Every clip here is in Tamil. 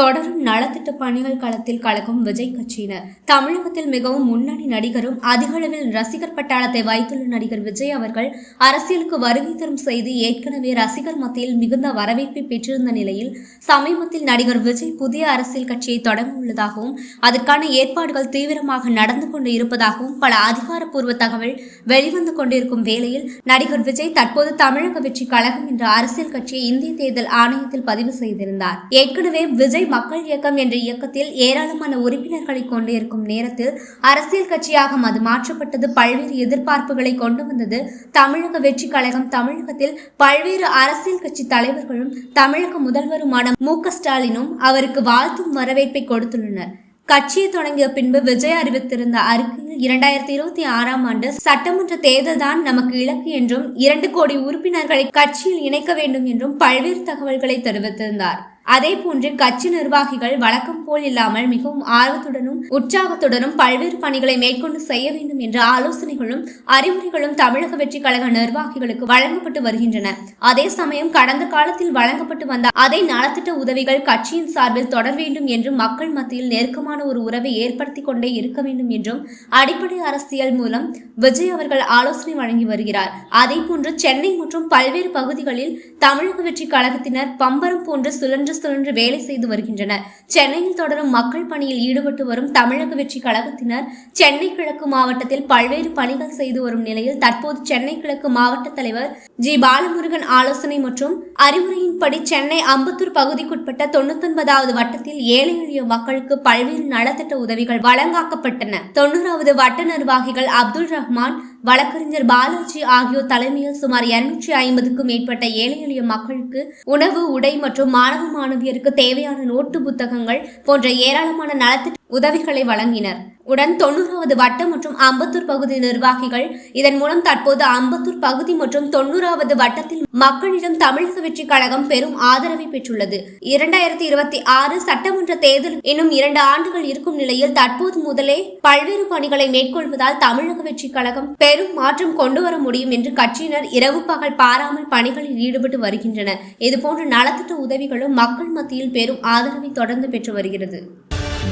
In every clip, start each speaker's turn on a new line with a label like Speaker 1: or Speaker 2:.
Speaker 1: தொடரும் நலத்திட்ட பணிகள் களத்தில் கலக்கும் விஜய் கட்சியினர். தமிழகத்தில் மிகவும் முன்னணி நடிகரும் அதிகளவில் ரசிகர் பட்டாளத்தை வைத்துள்ள நடிகர் விஜய் அவர்கள் அரசியலுக்கு வருகை தரும் செய்தி ஏற்கனவே ரசிகர் மத்தியில் மிகுந்த வரவேற்பை பெற்றிருந்த நிலையில் சமீபத்தில் நடிகர் விஜய் புதிய அரசியல் கட்சியை தொடங்க உள்ளதாகவும் அதற்கான ஏற்பாடுகள் தீவிரமாக நடந்து கொண்டு இருப்பதாகவும் பல அதிகாரப்பூர்வ தகவல் வெளிவந்து கொண்டிருக்கும் வேளையில் நடிகர் விஜய் தற்போது தமிழக வெற்றி கழகம் என்ற அரசியல் கட்சியை இந்திய தேர்தல் ஆணையத்தில் பதிவு செய்திருந்தார். ஏற்கனவே விஜய் மக்கள் இயக்கம் என்ற இயக்கத்தில் ஏராளமான உறுப்பினர்களை கொண்டிருக்கும் நேரத்தில் அரசியல் கட்சியாக அது மாற்றப்பட்டது. பல்வேறு எதிர்பார்ப்புகளை கொண்டு வந்தது தமிழக வெற்றி கழகம். தமிழகத்தில் பல்வேறு அரசியல் கட்சி தலைவர்களும் தமிழக முதல்வருமான மு. ஸ்டாலினும் அவருக்கு வாழ்த்தும் வரவேற்பை கொடுத்துள்ளனர். கட்சியை தொடங்கிய பின்பு விஜய் அறிவித்திருந்த அறிக்கையில் இரண்டாயிரத்தி இருபத்தி ஆறாம் ஆண்டு சட்டமன்ற தேர்தல் தான் நமக்கு இலக்கு என்றும் இரண்டு கோடி உறுப்பினர்களை கட்சியில் இணைக்க வேண்டும் என்றும் பல்வேறு தகவல்களை தெரிவித்திருந்தார். அதே போன்று கட்சி நிர்வாகிகள் வழக்கம் போல் இல்லாமல் மிகவும் ஆர்வத்துடனும் உற்சாகத்துடனும் பல்வேறு பணிகளை மேற்கொண்டு செய்ய வேண்டும் என்ற ஆலோசனைகளும் அறிவுரைகளும் தமிழக வெற்றி கழக நிர்வாகிகளுக்கு வழங்கப்பட்டு வருகின்றன. அதே சமயம் கடந்த காலத்தில் வழங்கப்பட்டு வந்த அதே நலத்திட்ட உதவிகள் கட்சியின் சார்பில் தொடர வேண்டும் என்றும் மக்கள் மத்தியில் நெருக்கமான ஒரு உறவை ஏற்படுத்திக் கொண்டே இருக்க வேண்டும் என்றும் அடிப்படை அரசியல் மூலம் விஜய் அவர்கள் ஆலோசனை வழங்கி வருகிறார். அதே போன்று சென்னை மற்றும் பல்வேறு பகுதிகளில் தமிழக வெற்றி கழகத்தினர் பம்பரம் போன்று சுழன்று சுழன்று வேலை செய்து வருகின்றனர். சென்னையில் தொடரும் மக்கள் பணியில் ஈடுபட்டு வரும் தமிழக வெற்றி கழகத்தினர் சென்னை கிழக்கு மாவட்டத்தில் பல்வேறு பணிகள் செய்து வரும் நிலையில் தற்போது சென்னை கிழக்கு மாவட்ட தலைவர் ஜி. பாலமுருகன் ஆலோசனை மற்றும் அறிவுரையின்படி சென்னை அம்பத்தூர் பகுதிக்குட்பட்ட தொண்ணூத்தொன்பதாவது வட்டத்தில் ஏழை எளிய மக்களுக்கு பல்வேறு நலத்திட்ட உதவிகள் வழங்காக்கப்பட்டன தொண்ணூறாவது வட்ட நிர்வாகிகள் அப்துல் ரஹ்மான் வழக்கறிஞர் பாலாஜி ஆகியோர் தலைமையில் சுமார் இருநூற்றி ஐம்பதுக்கும் மேற்பட்ட ஏழை எளிய மக்களுக்கு உணவு உடை மற்றும் மாணவ மாணவியருக்கு தேவையான நோட்டு புத்தகங்கள் போன்ற ஏராளமான நலத்திட்ட உதவிகளை வழங்கினர். உடன் தொண்ணூறாவது வட்டம் மற்றும் அம்பத்தூர் பகுதி நிர்வாகிகள் இதன் மூலம் தற்போது அம்பத்தூர் பகுதி மற்றும் தொண்ணூறாவது வட்டத்தில் மக்களிடம் தமிழக வெற்றி கழகம் பெரும் ஆதரவை பெற்றுள்ளது. இரண்டாயிரத்தி இருபத்தி ஆறு சட்டமன்ற தேர்தல் இன்னும் இரண்டு ஆண்டுகள் இருக்கும் நிலையில் தற்போது முதலே பல்வேறு பணிகளை மேற்கொள்வதால் தமிழக வெற்றி கழகம் பெரும் மாற்றம் கொண்டு வர முடியும் என்று கட்சியினர் இரவு பகல் பாராமல் பணிகளில் ஈடுபட்டு வருகின்றனர். இதுபோன்ற நலத்திட்ட உதவிகளும் மக்கள் மத்தியில் பெரும் ஆதரவை தொடர்ந்து பெற்று வருகிறது.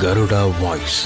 Speaker 2: Garuda Voice.